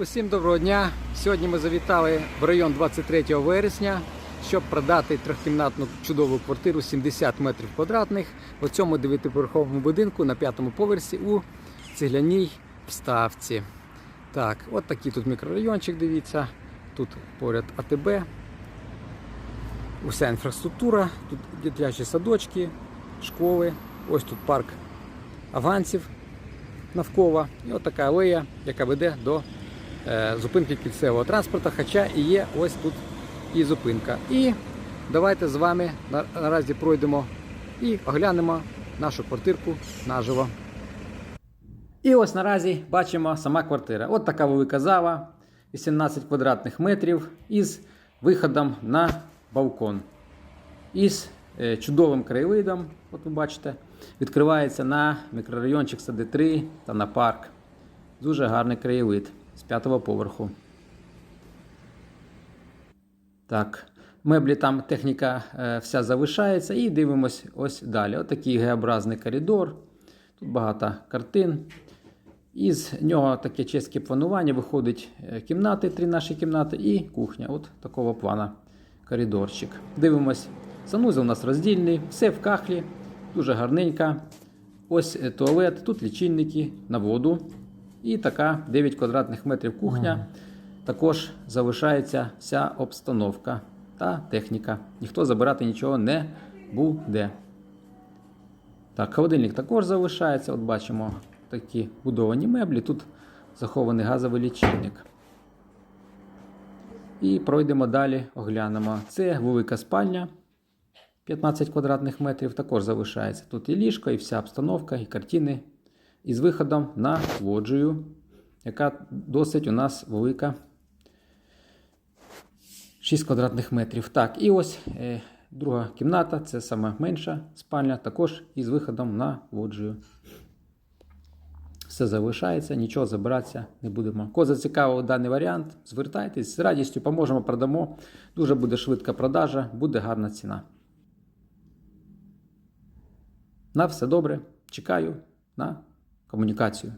Усім доброго дня! Сьогодні ми завітали в район 23 вересня, щоб продати трьохкімнатну чудову квартиру 70 метрів квадратних в цьому дев'ятиповерховому будинку на п'ятому поверсі у цегляній вставці. Так, от такий тут мікрорайончик, дивіться. Тут поряд АТБ. Уся інфраструктура, тут дитячі садочки, школи. Ось тут парк афганців навколо. І от така алея, яка веде до зупинки кільцевого транспорту, хоча і є ось тут і зупинка. І давайте з вами наразі пройдемо і оглянемо нашу квартирку наживо. І ось наразі бачимо сама квартира. От така велика зала, 18 квадратних метрів із виходом на балкон. Із е, чудовим краєвидом, от ви бачите, відкривається на мікрорайончик Сади 3 та на парк. Дуже гарний краєвид з п'ятого поверху. Так, меблі там техніка е, вся залишається і дивимось ось далі. Отакий Г-образний коридор. Тут багато картин. Із нього таке чеське планування виходить е, кімнати, три наші кімнати і кухня. От такого плана коридорчик. Дивимось. Санузел у нас роздільний, все в кахлі, дуже гарненько. Ось е, туалет, тут лічильники на воду. І така 9 квадратних метрів кухня. Також залишається вся обстановка та техніка. Ніхто забирати нічого не буде. Так, холодильник також залишається. От бачимо такі будовані меблі. Тут захований газовий лічильник. І пройдемо далі, оглянемо. Це велика спальня 15 квадратних метрів. Також залишається. Тут і ліжко, і вся обстановка, і картини. Із виходом на лоджію, яка досить у нас велика. 6 квадратних метрів. Так, і ось е, друга кімната, це саме менша спальня, також із виходом на лоджію. Все залишається, нічого забиратися не будемо. Кого зацікавив даний варіант, звертайтесь, з радістю поможемо, продамо. Дуже буде швидка продажа, буде гарна ціна. На все добре. Чекаю на комунікацію.